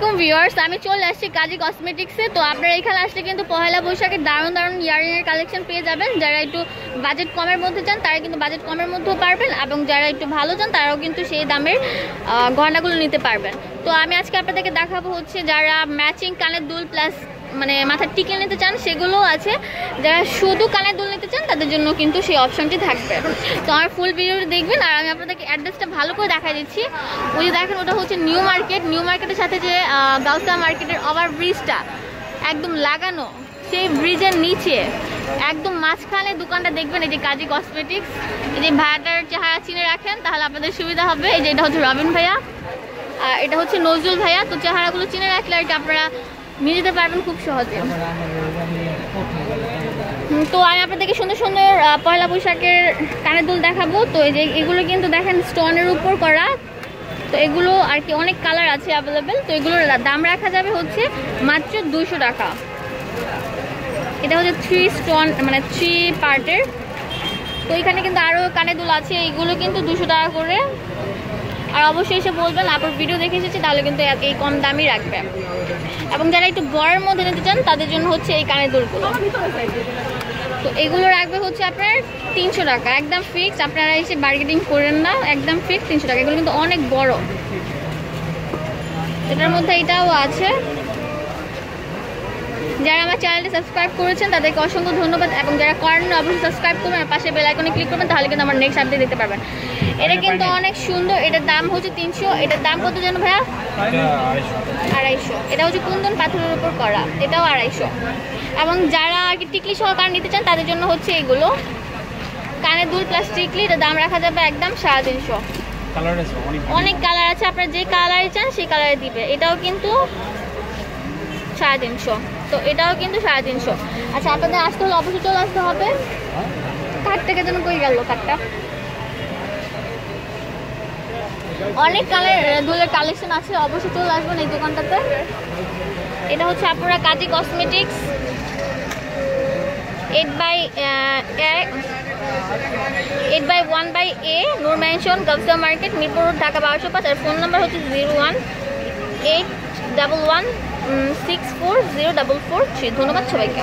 আলাইকুম ভিউয়ার্স, আমি চলে আসছি কাজী কসমেটিক্সে। তো আপনারা এখানে আসলে কিন্তু পহেলা বৈশাখে দারুণ দারুণ ইয়ারিং এর কালেকশন পেয়ে যাবেন। যারা একটু বাজেট কমের মধ্যে চান, তারা কিন্তু বাজেট কমের মধ্যেও পারবেন এবং যারা একটু ভালো চান, তারাও কিন্তু সেই দামের গহনাগুলো নিতে পারবেন। তো আমি আজকে আপনাদেরকে দেখাবো হচ্ছে যারা ম্যাচিং কানের দুল প্লাস মানে মাথার টিকে নিতে চান, সেগুলোও আছে। যারা শুধু কানের দুল নিতে চান, তাদের জন্য কিন্তু সেই অপশনটি থাকবে। তো আমার ফুল ভিডিওটি দেখবেন, আর আমি আপনাদেরকে অ্যাড্রেসটা ভালো করে দেখা দিচ্ছি। ওই যে দেখেন, ওটা হচ্ছে নিউ মার্কেট নিউ মার্কেটের সাথে যে গাউসা মার্কেটের ওভার ব্রিজটা একদম লাগানো, সেই ব্রিজের নিচে একদম মাঝখানে দোকানটা দেখবেন, এই যে কাজী কসমেটিক্স এই যে ভাইয়াটার চেহারা চিনে রাখেন, তাহলে আপনাদের সুবিধা হবে। এই যে এটা হচ্ছে রবিন ভাইয়া, আর এটা হচ্ছে নজরুল ভাইয়া। তো চেহারাগুলো চিনে রাখলে আর কি আপনারা যেতে পারবেন খুব সহজে। তো আমি আপনাদেরকে সুন্দর সুন্দর পয়লা বৈশাখের কানের দুল দেখাবো। তো এই যে এগুলো কিন্তু দেখেন স্টোনের উপর করা। তো এগুলো আর কি অনেক কালার আছে অ্যাভেলেবেল তো এগুলোর দাম রাখা যাবে হচ্ছে মাত্র দুশো টাকা। এটা হচ্ছে থ্রি স্টোন মানে থ্রি পার্টের তো এখানে কিন্তু আরও কানের দুল আছে। এইগুলো কিন্তু দুশো টাকা করে। আর অবশ্যই এসে বলবেন আপনার ভিডিও দেখে এসেছি, তাহলে কিন্তু এই কম দামই রাখবে। এবং যারা একটু বড়ের মধ্যে নিতে চান, তাদের জন্য হচ্ছে এই কানের দুলগুলো। তো এগুলো রাখবে হচ্ছে আপনার তিনশো টাকা। একদম ফিক্স আপনারা এসে বার্গেটিং করেন না, একদম ফিক্স তিনশো টাকা। এগুলো কিন্তু অনেক বড়। এটার মধ্যে এটাও আছে। যারা আমার চ্যানেলটি সাবস্ক্রাইব করেছেন তাদেরকে অসংখ্য ধন্যবাদ। এবং যারা করেন অবশ্যই সাবস্ক্রাইব করবেন আর পাশে বেল আইকনে ক্লিক করবেন তাহলে কিন্তু আমার নেক্সট আপডেট দিতে পারবেন। এটা কিন্তু অনেক সুন্দর। এটার দাম হচ্ছে তিনশো। এটার দাম কত যেন ভাইয়া? আড়াইশো। এটা হচ্ছে কুন্দন পাথরের উপর করা। এটাও আড়াইশো। এবং যারা আর কি টিকলি সহকারে নিতে চান তাদের জন্য হচ্ছে এগুলো। কানের দুল প্লাস টিকলি এটার দাম রাখা যাবে একদম সাড়ে তিনশো। অনেক অনেক কালার আছে। আপনারা যে কালারে চান সেই কালারে দিবে। এটাও কিন্তু সাড়ে তিনশো। তো এটাও কিন্তু সাড়ে তিনশো। আচ্ছা আপনাদের আসতে হলে অবশ্যই চলে আসতে হবে? কাঠ থেকে যেন কই গেল কাঠটা অনেক কালার দুলের কালেকশন আছে, অবশ্যই চলে আসবেন এই দোকানটাতে। এটা হচ্ছে আপনারা Kazi cosmetics eight by eight by one by A Noor mansion গবসা market Mirpur Dhaka বারোশো পাঁচ আর ফোন নাম্বার হচ্ছে zero one eight double one six four zero double four three ধন্যবাদ সবাইকে।